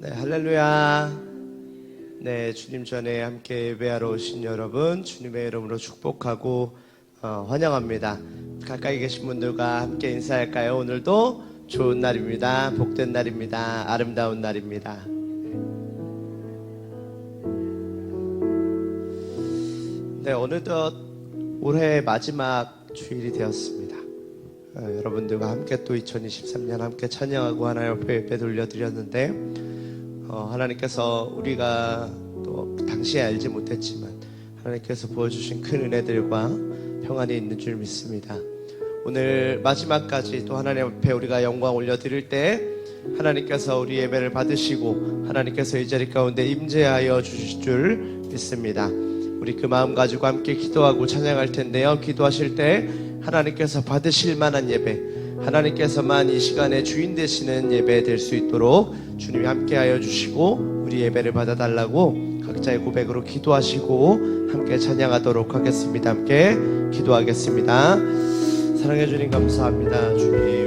네, 할렐루야. 네, 주님 전에 함께 예배하러 오신 여러분, 주님의 이름으로 축복하고 어, 환영합니다. 가까이 계신 분들과 함께 인사할까요? 오늘도 좋은 날입니다. 복된 날입니다. 아름다운 날입니다. 네, 어느덧 올해 마지막 주일이 되었습니다. 어, 여러분들과 함께 또 2023년 함께 찬양하고 하나님 앞에 예배 돌려드렸는데 어, 하나님께서 우리가 또 당시에 알지 못했지만 하나님께서 부어주신 큰 은혜들과 평안이 있는 줄 믿습니다. 오늘 마지막까지 또 하나님 앞에 우리가 영광 올려드릴 때 하나님께서 우리 예배를 받으시고 하나님께서 이 자리 가운데 임재하여 주실 줄 믿습니다. 우리 그 마음 가지고 함께 기도하고 찬양할 텐데요. 기도하실 때 하나님께서 받으실 만한 예배, 하나님께서만 이 시간에 주인 되시는 예배 될 수 있도록 주님이 함께하여 주시고 우리 예배를 받아달라고 각자의 고백으로 기도하시고 함께 찬양하도록 하겠습니다. 함께 기도하겠습니다. 사랑해 주님 감사합니다. 주님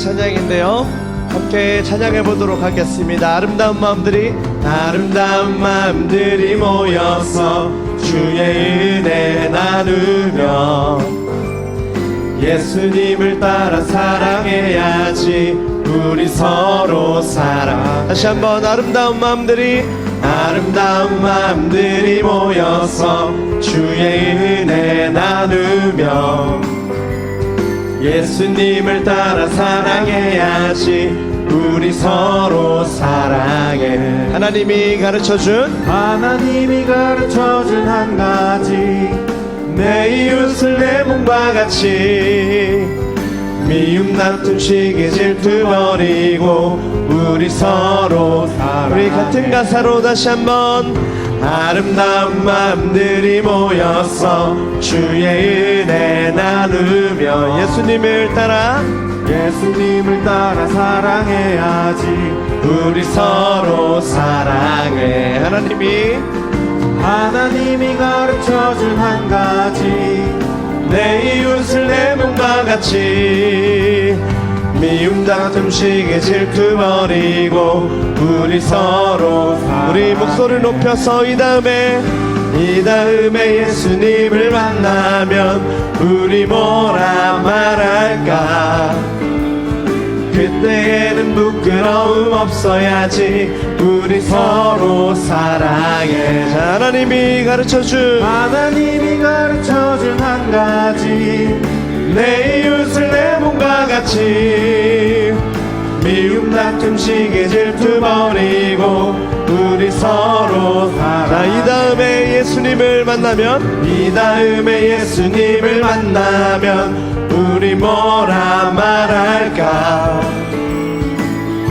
찬양인데요. 함께 찬양해 보도록 하겠습니다. 아름다운 마음들이 아름다운 마음들이 모여서 주의 은혜 나누며 예수님을 따라 사랑해야지 우리 서로 사랑 다시 한번 아름다운 마음들이 아름다운 마음들이 모여서 주의 은혜 나누며 예수님을 따라 사랑해야지 우리 서로 사랑해. 하나님이 가르쳐준 하나님이 가르쳐준 한 가지. 내 이웃을 내 몸과 같이 미움 다툼 시기 질투 버리고 우리 서로 사랑 우리 같은 가사로 다시 한번 아름다운 마음들이 모여서 주의 은혜 나누며 예수님을 따라 예수님을 따라 사랑해야지 우리 서로 사랑해. 하나님이 하나님이 가르쳐준 한 가지 내 이웃을 내 몸과 같이 미움 다툼 시기 질투 버리고 우리 서로 우리 목소리를 높여서 이 다음에 이 다음에 예수님을 만나면 우리 뭐라 말할까? 그때에는 부끄러움 없어야지 우리 서로 사랑해. 자, 하나님이 가르쳐준 하나님이 가르쳐준 한 가지 내 이웃을 내 몸과 같이 미움 다툼 시기 질투 버리고 우리 서로 살아. 이 다음에 예수님을 만나면? 이 다음에 예수님을 만나면 우리 뭐라 말할까?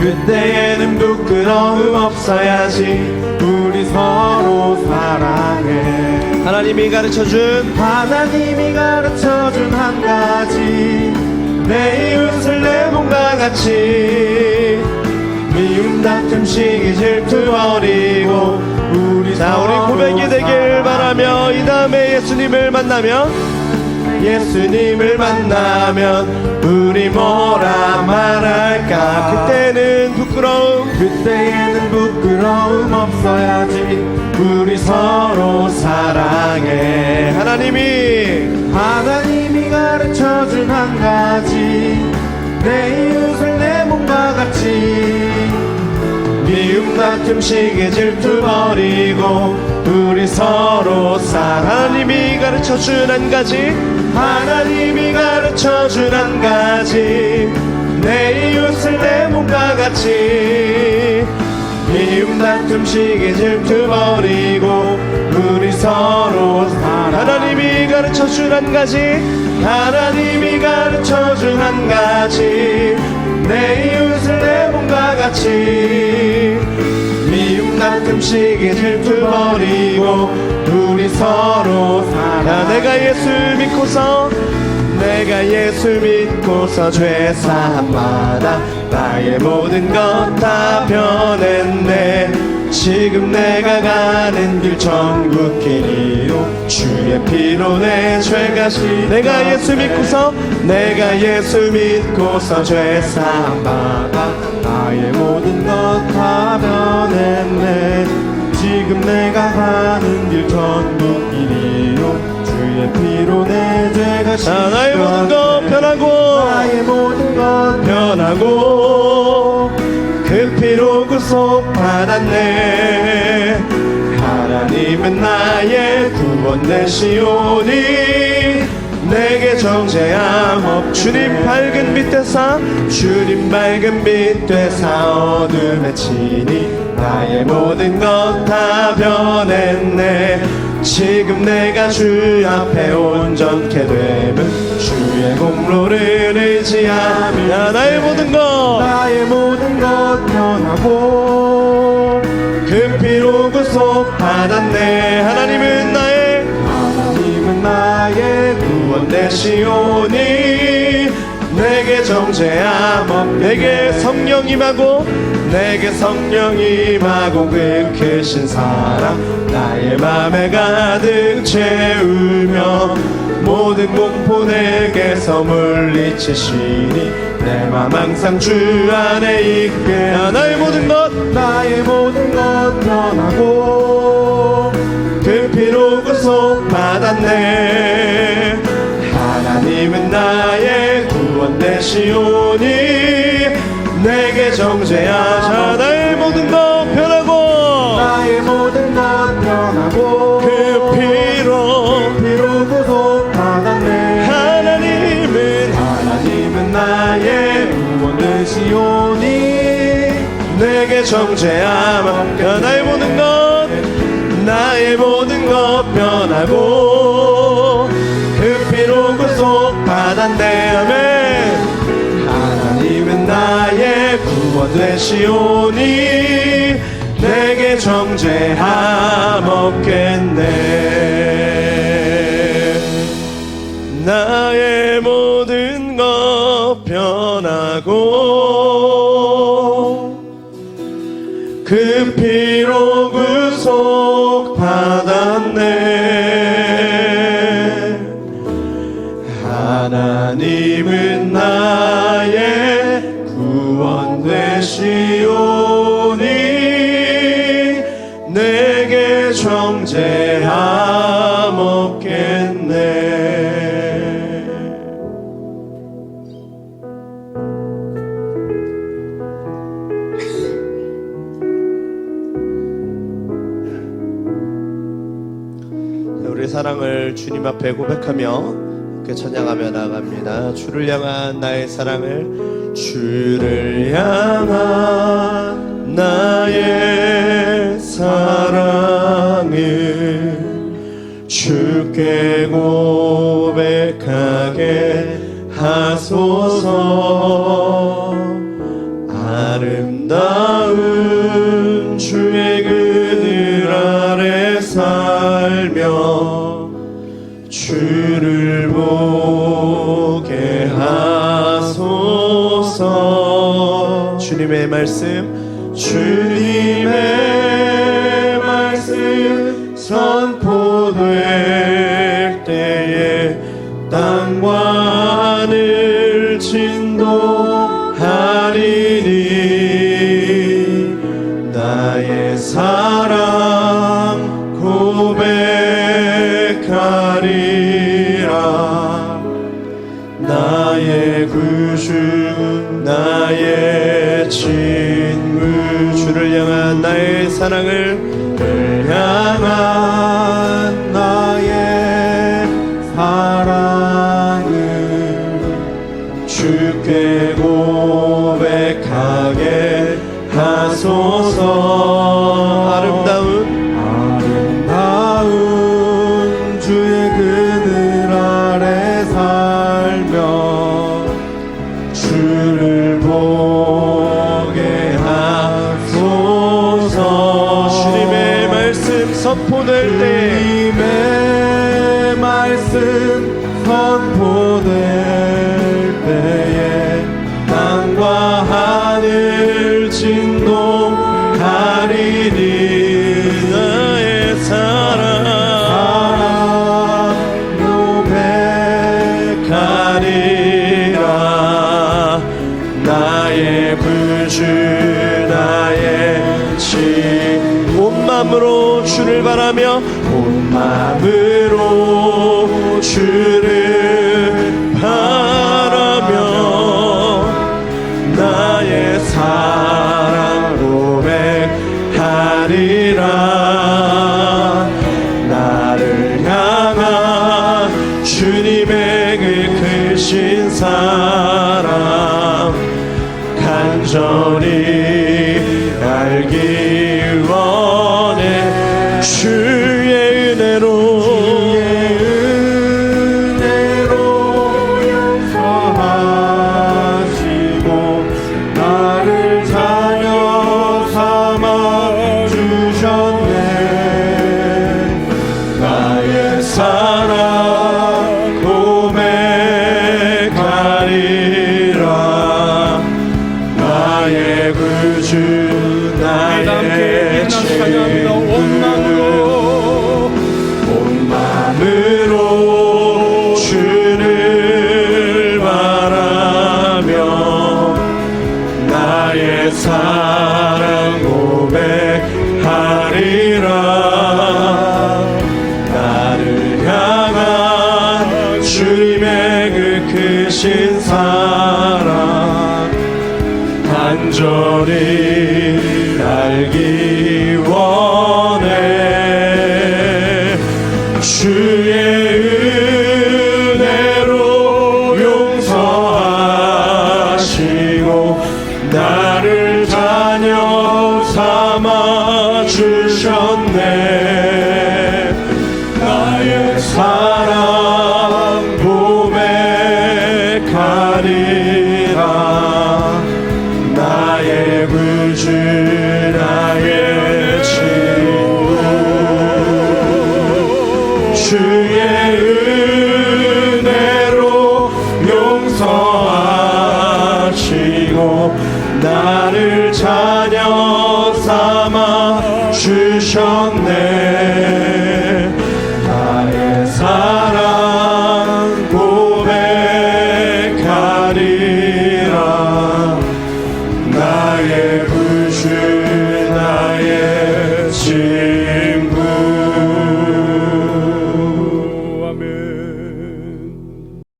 그때에는 부끄러움 없어야지 우리 서로 사랑해 하나님이 가르쳐준 하나님이 가르쳐준 한 가지 내 이웃을 내 몸과 같이 미움 다툼 시기 질투 버리고 우리 자 우리 고백이 되길. 바라며 이 다음에 예수님을 만나면 예수님을 만나면 우리 뭐라 말할까? 그때는 부끄러움 그때에는 부끄러움 없어야지. 우리 서로 사랑해. 하나님이 하나님이 가르쳐준 한 가지. 내 이웃 시기 질투 버리고 우리 서로 사랑 하나님이 가르쳐 준한 가지 하나님이 가르쳐준 한 가지. 내 이웃을 내 몸과 같이 미움 다툼 시기 질투 버리고 우리 서로 하나님이 가르쳐 준 한 가지 하나님이 가르쳐준 한 가지. 내 이웃을 내 같이 미움 다툼 시기 질투 버리고 우리 서로 야, 사랑 내가 예수 믿고서 내가 예수 믿고서 죄 사함마다 나의 모든 것 다 변했네 지금 내가 가는 길 천국 길이요 주의 피로 내 죄가 시 내가 예수 믿고서 내가 예수 믿고서 죄 사함마다 나의 모든 것 다 변했네 지금 내가 가는 길 천국 길이요 주의 피로 내 죄가 자, 나의 모든 것. 변하고 나의 모든 것 변하고 그 피로 구속 받았네. 하나님은 나의 구원 되시오니 내게 정죄함 없 주님 밝은 빛 되사 주님 밝은 빛 되사 어둠에 치니 나의 모든 것 다 변했네. 지금 내가 주 앞에 온전케 되면 주의 공로를 의지하며 나의 모든 것. 나의 모든 것 변하고 그 피로 구속 받았네. 하나님은 나의 하나님은 나의 구원 되시오니 내게 정죄함 없 내게 성령 임하고 내게 성령 임하고 그 크신 사랑 나의 맘에 가득 채우며 모든 공포 내게서 물리치시니 내 맘 항상 주 안에 있게 나의 모든 것 나의 모든 것 변하고 그 피로 구속 받았네. 하나님은 나의 구원 되시오니 내게 정죄하자 정죄함. 나의 모든 것 나의 모든 것 변하고 그 피로 구속 받았네 아멘 하나님은 나의 구원 되시오니 내게 정죄함 없겠네. 나의 모든 것 변하고 하나님은 나의 구원 되시오니 내게 정죄함 없겠네. 우리 사랑을 주님 앞에 고백하며 그 찬양하며 나갑니다. 주를 향한 나의 사랑을 주를 향한 나의 사랑을 주께 고백하게 하소서 아름다운 주님 사랑을 를 향한 나의 사랑을 주께 고 말씀 선포될 때에 땅과 하늘 진동하리니 나의 사랑. 사랑 고백하리라. 나의 구주 나의 친온 마음으로 주를 바라며 온 마음으로 주를 바라며 나의 사랑 고백하리라. 나를 향한 주님의 그 크신 사랑 간절히 주님의 그 크신 사랑 간절히 알기 원해. 주의 은혜로 용서하시고 나를 자녀 삼아 주셨네 나를 자녀 삼아 주셨네.